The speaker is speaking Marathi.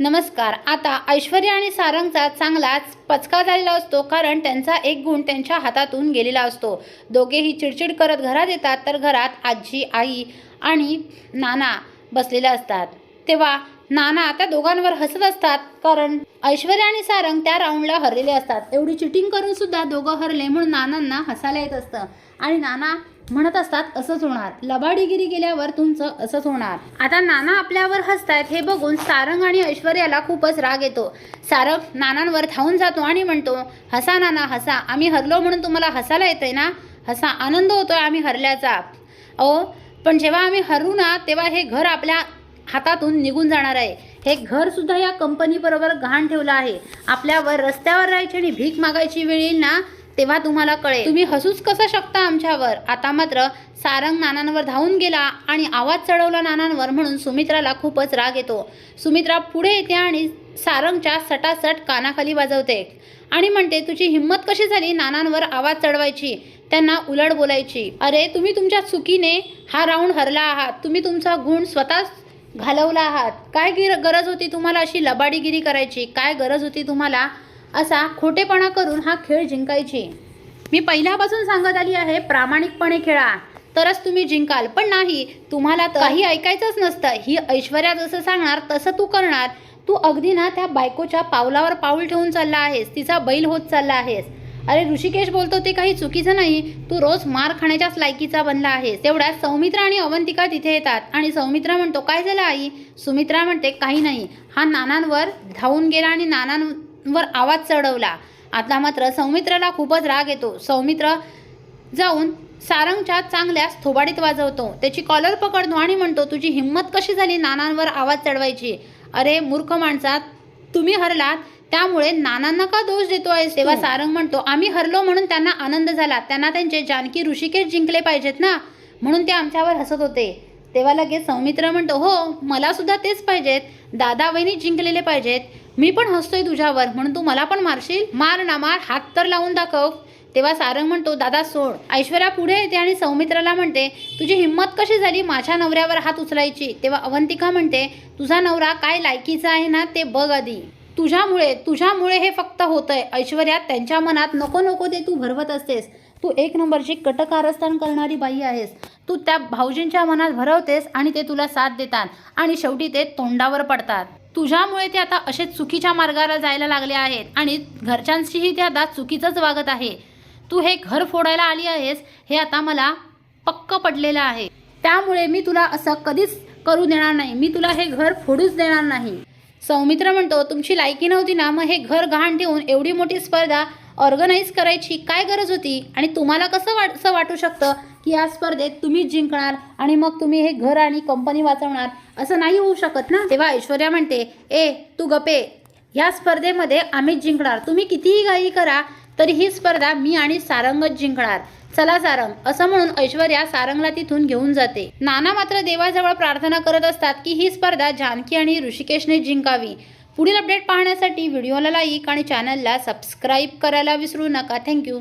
नमस्कार. आता ऐश्वर्या आणि सारंगचा चांगलाच पचका झालेला असतो कारण त्यांचा एक गुण त्यांच्या हातातून गेलेला असतो. दोघेही चिडचिड करत घरात येतात तर घरात आजी आई आणि नाना बसलेल्या असतात. तेव्हा नाना त्या दोघांवर हसत असतात. कारण ऐश्वर्या आणि सारंग त्या राऊंडला हरलेले असतात. एवढी चिटिंग करून सुद्धा दोघं हरले म्हणून नानांना हसायला येत असतं. आणि नाना म्हणत असतात असंच होणार. लबाडीगिरी गेल्यावर तुमचं असंच होणार. आता नाना आपल्यावर हसतायत हे बघून सारंग आणि ऐश्वर्याला खूपच राग येतो. सारंग नानांवर धावून जातो आणि म्हणतो हसा नाना हसा. आम्ही हरलो म्हणून तुम्हाला हसायला येतंय ना? हसा. आनंद होतोय आम्ही हरल्याचा. अहो पण जेव्हा आम्ही हरू ना तेव्हा हे घर आपल्या हातातून निघून जाणार आहे. हे घरसुद्धा या कंपनीबरोबर घाण ठेवलं आहे. आपल्यावर रस्त्यावर राहायची आणि भीक मागायची वेळ येईल ना तेव्हा तुम्हाला कळेल. तुम्ही हसूच कसं शकता आमच्यावर? आता मात्र सारंग नानांवर धावून गेला आणि आवाज चढवला नानांवर म्हणून सुमित्राला खूपच राग येतो. सुमित्रा पुढे येते आणि सारंगच्या सटासट कानाखाली वाजवते. आणि म्हणते तुझी हिंमत कशी झाली नानांवर आवाज चढवायची? त्यांना उलट बोलायची. अरे तुम्ही तुमच्या चुकीने हा राऊंड हरला आहात. तुम्ही तुमचा गुण स्वतःच घालवला आहात. काय गिर गरज होती तुम्हाला अशी लबाडीगिरी करायची? काय गरज होती तुम्हाला असा खोटेपणा करून हा खेळ जिंकायची? मी पहिल्यापासून सांगत आली आहे प्रामाणिकपणे खेळा. तरच तुम्ही जिंकाल. पण नाही तुम्हाला काही ऐकायचंच नसतं. ही ऐश्वर्या जसं सांगणार तसं तू करणार. तू अगदी ना त्या बायकोच्या पावलावर पाऊल ठेवून चालला आहेस. तिचा बैल होत चालला आहेस. अरे ऋषिकेश बोलतो ते काही चुकीचं नाही. तू रोज मार खाण्याच्याच लायकीचा बनला आहे तेवढ्यात सौमित्रा आणि अवंतिका तिथे येतात आणि सौमित्रा म्हणतो काय झालं आई? सुमित्रा म्हणते काही नाही. हा नानांवर धावून गेला आणि नानांवर आवाज चढवला. आता मात्र सौमित्राला खूपच राग येतो. सौमित्र जाऊन सारंगच्या चांगल्याच थोबाडीत वाजवतो. त्याची कॉलर पकडतो आणि म्हणतो तुझी हिंमत कशी झाली नानांवर आवाज चढवायची? अरे मूर्ख माणसात तुम्ही हरलात. त्यामुळे नानांना का दोष देतो आहेस? तेव्हा सारंग म्हणतो आम्ही हरलो म्हणून त्यांना आनंद झाला. त्यांना त्यांचे जानकी ऋषिकेश जिंकले पाहिजेत ना. म्हणून ते आमच्यावर हसत होते. तेव्हा लगेच सौमित्र म्हणतो हो मला सुद्धा तेच पाहिजेत. दादा वहिनी जिंकलेले पाहिजेत. मी पण हसतोय तुझ्यावर. म्हणून तू मला पण मारशील? मार ना मार. हात तर लावून दाखव. तेव्हा सारंग म्हणतो दादा सोड. ऐश्वर्या पुढे येते आणि सौमित्राला म्हणते तुझी हिंमत कशी झाली माझ्या नवऱ्यावर हात उचलायची? तेव्हा अवंतिका म्हणते तुझा नवरा काय लायकीचा आहे ना ते बघ आधी. तुझ्यामुळे तुझ्यामुळे हे फक्त होतंय. ऐश्वर्या त्यांच्या मनात नको नको ते तू भरवत असतेस. तू एक नंबरची कटकारस्थान करणारी बाई आहेस. तू त्या भाऊजींच्या मनात भरवतेस आणि ते तुला साथ देतात आणि शेवटी ते तोंडावर पडतात. तुझ्यामुळे ते आता असे चुकीच्या मार्गाला जायला लागले आहेत आणि घरच्यांशीही ते आता चुकीचंच वागत आहे. तू हे घर फोडायला आली आहेस हे आता मला पक्क पडलेलं आहे. त्यामुळे मी तुला असं कधीच करू देणार नाही. मी तुला हे घर फोडूच देणार नाही. सौमित्र म्हणतो तुमची लायकी नव्हती ना मग हे घर गहाण ठेवून एवढी मोठी स्पर्धा ऑर्गनाईज करायची काय गरज होती? आणि तुम्हाला कसं वाट असं वाटू शकतं की या स्पर्धेत तुम्हीच जिंकणार आणि मग तुम्ही हे घर आणि कंपनी वाचवणार? असं नाही होऊ शकत ना? तेव्हा ऐश्वर्या म्हणते ए तू गपे. ह्या स्पर्धेमध्ये आम्ही जिंकणार. तुम्ही कितीही घाई करा तरी ही स्पर्धा मी आणि सारंगच जिंकणार. चला सारंग असं म्हणून ऐश्वर्या सारंगला तिथून घेऊन जाते. नाना मात्र देवाजवळ प्रार्थना करत असतात की ही स्पर्धा जानकी आणि ऋषिकेशने जिंकावी. पुढील अपडेट पाहण्यासाठी व्हिडिओला लाईक आणि चॅनलला सबस्क्राईब करायला विसरू नका. थँक्यू